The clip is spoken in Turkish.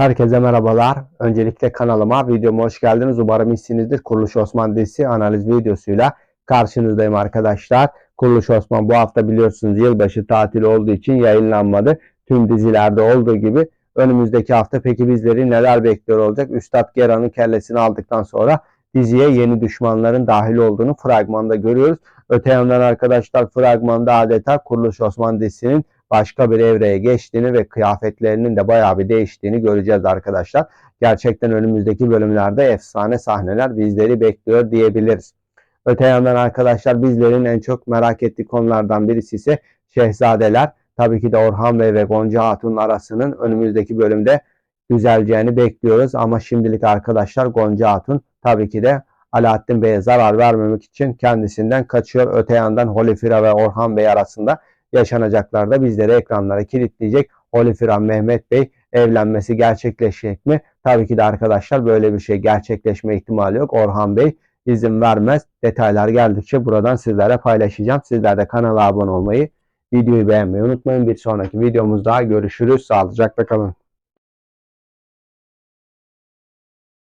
Herkese merhabalar. Öncelikle kanalıma, videoma hoş geldiniz. Umarım iyisinizdir. Kuruluş Osman dizisi analiz videosuyla karşınızdayım arkadaşlar. Kuruluş Osman bu hafta biliyorsunuz yılbaşı tatili olduğu için yayınlanmadı. Tüm dizilerde olduğu gibi önümüzdeki hafta peki bizleri neler bekliyor olacak? Üstad Geran'ın kellesini aldıktan sonra diziye yeni düşmanların dahil olduğunu fragmanda görüyoruz. Öte yandan arkadaşlar fragmanda adeta Kuruluş Osman dizisinin başka bir evreye geçtiğini ve kıyafetlerinin de bayağı bir değiştiğini göreceğiz arkadaşlar. Gerçekten önümüzdeki bölümlerde efsane sahneler bizleri bekliyor diyebiliriz. Öte yandan arkadaşlar bizlerin en çok merak ettiği konulardan birisi ise Şehzadeler. Tabii ki de Orhan Bey ve Gonca Hatun'un arasının önümüzdeki bölümde düzeleceğini bekliyoruz. Ama şimdilik arkadaşlar Gonca Hatun tabii ki de Alaaddin Bey'e zarar vermemek için kendisinden kaçıyor. Öte yandan Holifira ve Orhan Bey arasında yaşanacaklar da bizleri ekranlara kilitleyecek. Holifiran Mehmet Bey evlenmesi gerçekleşecek mi? Tabii ki de arkadaşlar böyle bir şey gerçekleşme ihtimali yok. Orhan Bey izin vermez. Detaylar geldikçe buradan sizlere paylaşacağım. Sizler de kanala abone olmayı, videoyu beğenmeyi unutmayın. Bir sonraki videomuzda görüşürüz. Sağlıcakla kalın.